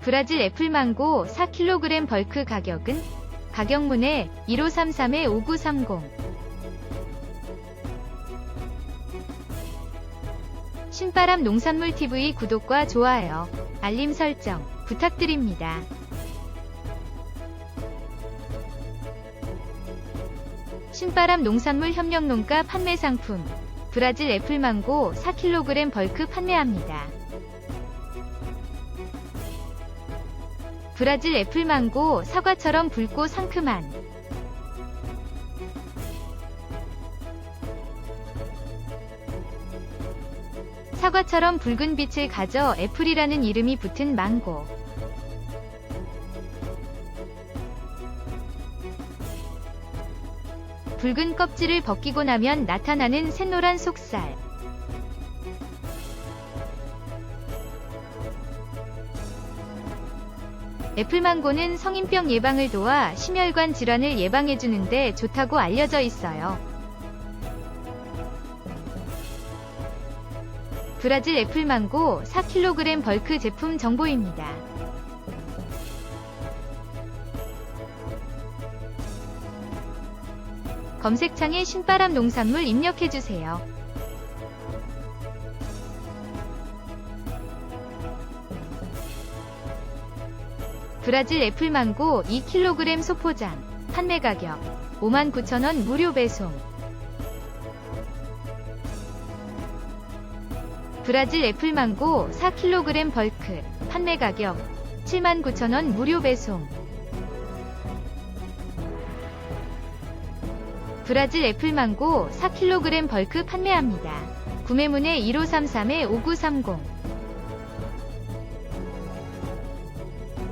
브라질 애플망고 4kg 벌크 가격은 가격문에 1533-5930 신바람 농산물 TV 구독과 좋아요, 알림 설정 부탁드립니다. 신바람 농산물 협력농가 판매 상품 브라질 애플망고 4kg 벌크 판매합니다. 브라질 애플망고 사과처럼 붉고 상큼한 사과처럼 붉은 빛을 가져 애플이라는 이름이 붙은 망고. 붉은 껍질을 벗기고 나면 나타나는 샛노란 속살. 애플망고는 성인병 예방을 도와 심혈관 질환을 예방해주는데 좋다고 알려져 있어요. 브라질 애플망고 4kg 벌크 제품 정보입니다. 검색창에 신바람 농산물 입력해주세요. 브라질 애플망고 2kg 소포장 판매 가격 59,000원 무료 배송. 브라질 애플망고 4kg 벌크 판매 가격 79,000원 무료 배송. 브라질 애플망고 4kg 벌크 판매합니다. 구매문의 1533-5930